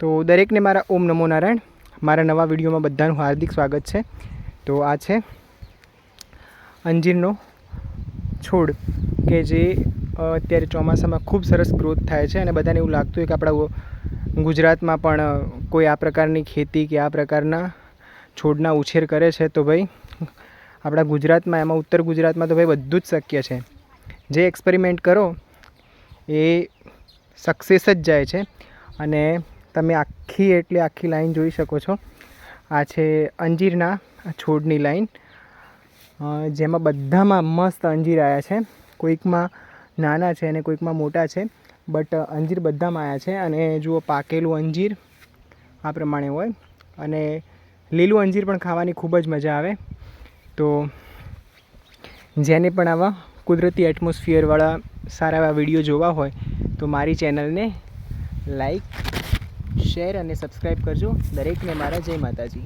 તો દરેકને મારા ઓમ નમો નારાયણ. મારા નવા વિડીયોમાં બધાનું હાર્દિક સ્વાગત છે. તો આ છે અંજીરનો છોડ કે જે અત્યારે ચોમાસામાં ખૂબ સરસ ગ્રોથ થાય છે અને બધાને એવું લાગતું હોય કે આપણા ગુજરાતમાં પણ કોઈ આ પ્રકારની ખેતી કે આ પ્રકારના છોડના ઉછેર કરે છે તો ભાઈ, આપણા ગુજરાતમાં, એમાં ઉત્તર ગુજરાતમાં તો ભાઈ બધું જ શક્ય છે. જે એક્સપેરિમેન્ટ કરો, એ સક્સેસ જ જાય છે. અને તમે આખી એટલે આખી લાઈન જોઈ શકો છો. આ છે અંજીરના છોડની લાઈન. જેમાં બધામાં મસ્ત અંજીર આવ્યા છે. કોઈકમાં નાના છે અને કોઈકમાં મોટા છે, બટ અંજીર બધામાં આવ્યા છે. અને જુઓ, પાકેલું અંજીર આ પ્રમાણે હોય. અને લીલું અંજીર પણ ખાવાની ખૂબ જ મજા આવે. તો જેને પણ આવા કુદરતી એટમોસ્ફિયરવાળા સારા એવા વીડિયો જોવા હોય, તો મારી ચેનલને લાઈક શેર અને સબસ્ક્રાઈબ કરજો. દરેકને મારા જય માતાજી.